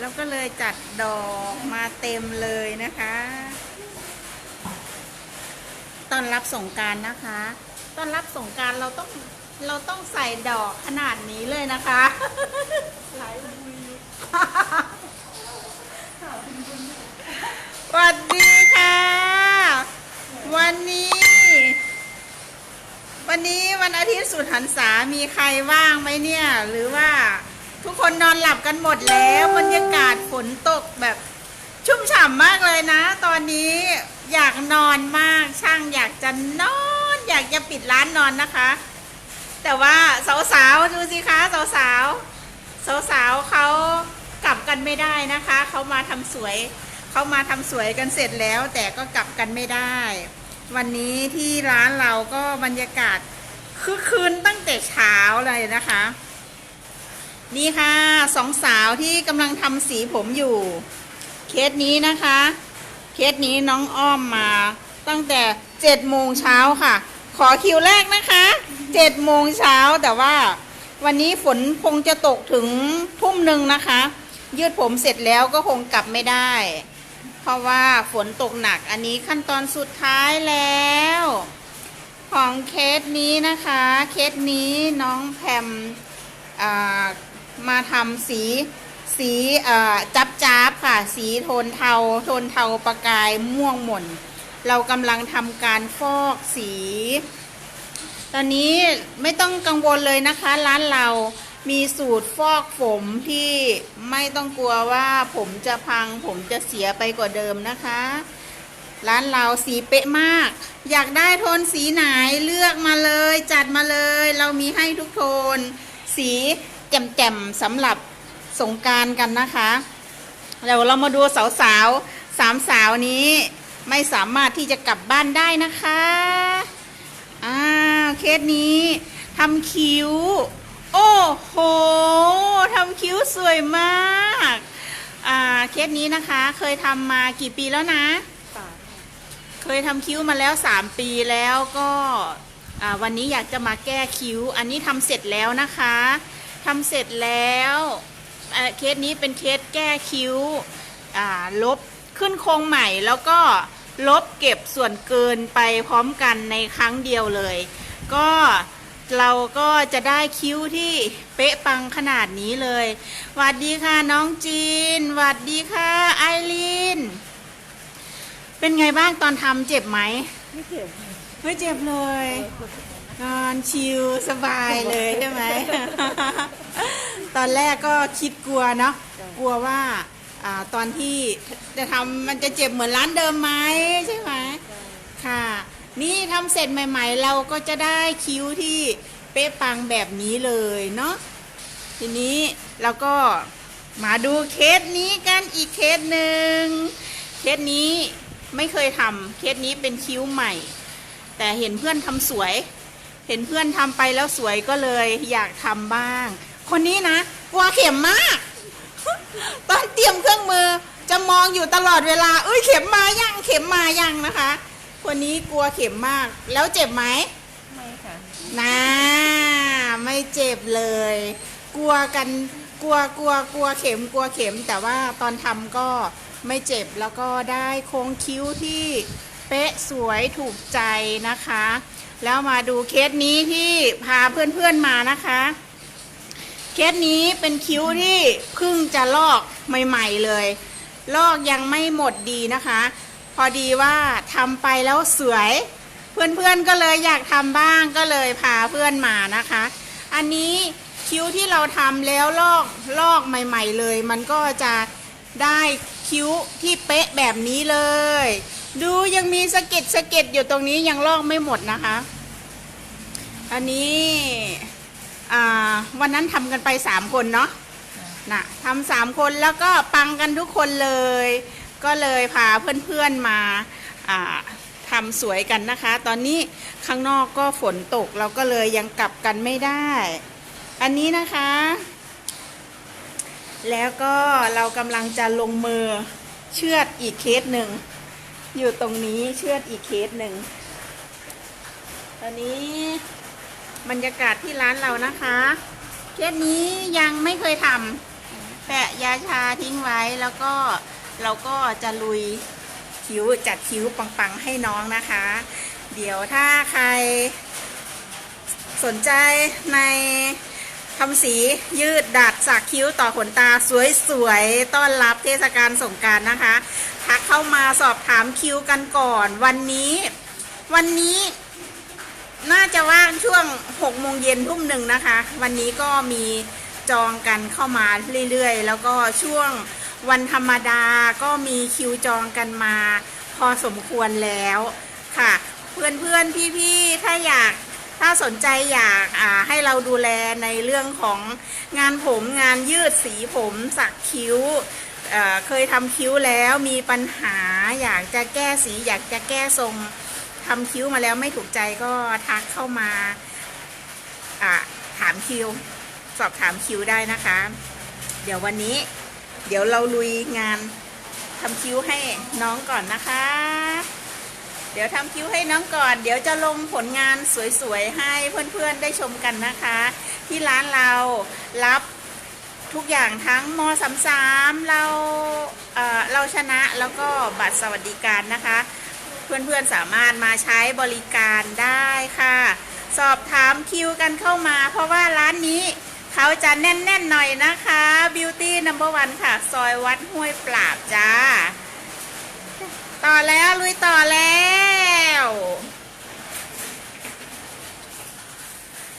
แล้วก็เลยจัดดอกมาเต็มเลยนะคะต้อนรับสงการนะคะต้อนรับสงการเราต้องเราต้องใส่ดอกขนาดนี้เลยนะคะหลายบุยสวัสดีค่ะ วันนี้ วันนี้วันอาทิตย์สุดหันษามีใครว่างไหมเนี่ย หรือว่า ทุกคนนอนหลับกันหมดแล้วบรรยากาศฝนตกแบบชุ่มฉ่ำมากเลยนะ ตอนนี้อยากนอนมากช่างอยากจะนอน อยากจะปิดร้านนอนนะคะ แต่ว่าสาวๆดูสิคะสาวๆสาวๆเขากลับกันไม่ได้นะคะเขามาทำสวยเขามาทำสวยกันเสร็จแล้ว แต่ก็กลับกันไม่ได้ วันนี้ที่ร้านเราก็บรรยากาศคึกคืนตั้งแต่เช้าเลยนะคะ นี่ค่ะสองสาวที่กำลังทำสีผมอยู่ เคสนี้นะคะ เคสนี้น้องอ้อมมา ตั้งแต่เจ็ดโมงเช้าค่ะ ขอคิวแรกนะคะเจ็ดโมงเช้าแต่ว่า วันนี้ฝนคงจะตกถึงทุ่มหนึ่งนะคะ ยืดผมเสร็จแล้วก็คงกลับไม่ได้ เพราะว่าฝนตกหนักอันนี้ขั้นตอนสุดท้ายแล้ว ของเคสนี้นะคะ เคสนี้น้องแพมอ่า มาทำสีสีจับจับค่ะ สีโทนเทา โทนเทาประกายม่วงหม่น เรากำลังทำการฟอกสี ตอนนี้ไม่ต้องกังวลเลยนะคะ ร้านเรามีสูตรฟอกผมที่ไม่ต้องกลัวว่าผมจะพัง ผมจะเสียไปกว่าเดิมนะคะ ร้านเราสีเป๊ะมาก อยากได้โทนสีไหนเลือกมาเลย จัดมาเลย เรามีให้ทุกโทน สี แจ่มๆสำหรับสงการกันนะคะ เดี๋ยวเรามาดูสาวๆสาวสามสาวนี้ไม่สามารถที่จะกลับบ้านได้นะคะอ่าเคสนี้ทำคิ้ว โอ้โหทำคิ้วสวยมากอ่าเคสนี้นะคะ เคยทำมากี่ปีแล้วนะ เคยทำคิ้วมาแล้ว 3 ปีแล้วก็วันนี้อยากจะมาแก้คิ้ว อันนี้ทำเสร็จแล้วนะคะ ทำเสร็จแล้วเอ่อเคสนี้เป็นเคสแก้คิ้วอ่าลบขึ้นโครงใหม่แล้วก็ลบเก็บส่วนเกินไปพร้อมกันในครั้งเดียวเลย ก็เราก็จะได้คิ้วที่เป๊ะปังขนาดนี้เลยหวัดดีค่ะน้องจีนหวัดดีค่ะไอรีนเป็นไงบ้างตอนทำเจ็บไหม ไม่เจ็บ ไม่เจ็บเลย นอนชิลสบายเลยใช่ไหม ตอนแรกก็คิดกลัวเนาะกลัวว่าอาตอนที่จะทำมันจะเจ็บเหมือนร้านเดิมไหมใช่ไหมค่ะ นี่ทำเสร็จใหม่ ๆ เราก็จะได้คิ้วที่เป๊ะปังแบบนี้เลยเนาะทีนี้เราก็มาดูเคสนี้กันอีกเคสหนึ่งเคสนี้ไม่เคยทำเคสนี้เป็นคิ้วใหม่ แต่เห็นเพื่อนทำสวย เห็นเพื่อนทำไปแล้วสวยก็เลยอยากทำบ้าง คนนี้นะกลัวเข็มมาก ตอนเตรียมเครื่องมือจะมองอยู่ตลอดเวลา เอ้ยเข็มมายังเข็มมายังนะคะ คนนี้กลัวเข็มมาก แล้วเจ็บไหมไม่ค่ะนะไม่เจ็บเลย กลัวกันกลัวกลัวกลัวเข็มกลัวเข็ม แต่ว่าตอนทำก็ไม่เจ็บแล้วก็ได้โค้งคิ้วที่เป๊ะสวยถูกใจนะคะ แล้วมาดูเคสนี้ที่พาเพื่อนๆมานะคะ เคสนี้เป็นคิ้วที่เพิ่งจะลอกใหม่ๆเลย ลอกยังไม่หมดดีนะคะ พอดีว่าทำไปแล้วสวย เพื่อนๆก็เลยอยากทำบ้างก็เลยพาเพื่อนมานะคะ อันนี้คิ้วที่เราทำแล้วลอกลอกใหม่ ๆ เลย มันก็จะได้คิ้วที่เป๊ะแบบนี้เลย ดูยังมีสะเก็ดสะเก็ดอยู่ตรงนี้ยังลอกไม่หมดนะคะ อันนี้วันนั้นทำกันไปสามคนเนาะนะทำสามคนแล้วก็ปังกันทุกคนเลย ก็เลยพาเพื่อนๆมาทำสวยกันนะคะ ตอนนี้ข้างนอกก็ฝนตกเราก็เลยยังกลับกันไม่ได้ อันนี้นะคะ แล้วก็เรากำลังจะลงมือเชือดอีกเคสหนึ่ง อยู่ตรงนี้เชือดอีกเคสหนึ่ง ตอนนี้บรรยากาศที่ร้านเรานะคะ เคสนี้ยังไม่เคยทำแต่ยาชาทิ้งไว้แล้วก็เราก็จะลุยคิ้วจัดคิ้วปังๆให้น้องนะคะ เดี๋ยวถ้าใครสนใจในำสียืดดัดสักคิ้วต่อขนตาสวยๆ ต้อนรับเทศกาลสงการนะคะ ทักเข้ามาสอบถามคิวกันก่อน วันนี้ วันนี้ น่าจะว่างช่วง6โมงเย็นทุ่มหนึ่งนะคะ วันนี้ก็มีจองกันเข้ามาเรื่อยๆ แล้วก็ช่วงวันธรรมดาก็มีคิวจองกันมา พอสมควรแล้วค่ะ เพื่อนๆพี่ๆถ้าอยาก ถ้าสนใจอยากให้เราดูแลในเรื่องของงานผมงานยืดสีผมสักคิ้วเเคยทำคิ้วแล้วมีปัญหาอยากจะแก้สีอยากจะแก้ทรงทำคิ้วมาแล้วไม่ถูกใจก็ทักเข้ามาถามคิว สอบถามคิวได้นะคะ เดี๋ยววันนี้ เดี๋ยวเราลุยงานทำคิ้วให้น้องก่อนนะคะ เดี๋ยวทำคิ้วให้น้องก่อน เดี๋ยวจะลงผลงานสวยๆ ให้เพื่อนๆได้ชมกันนะคะ ที่ร้านเรารับทุกอย่างทั้งมสามสามเราเอ่อเราชนะแล้วก็บัตรสวัสดิการนะคะ เพื่อนๆสามารถมาใช้บริการได้ค่ะ สอบถามคิวกันเข้ามา เพราะว่าร้านนี้เขาจะแน่นๆหน่อยนะคะ Beauty Number One ค่ะ ซอยวัดห้วยปราบจ้า ต่อแล้วลุยต่อแล้ว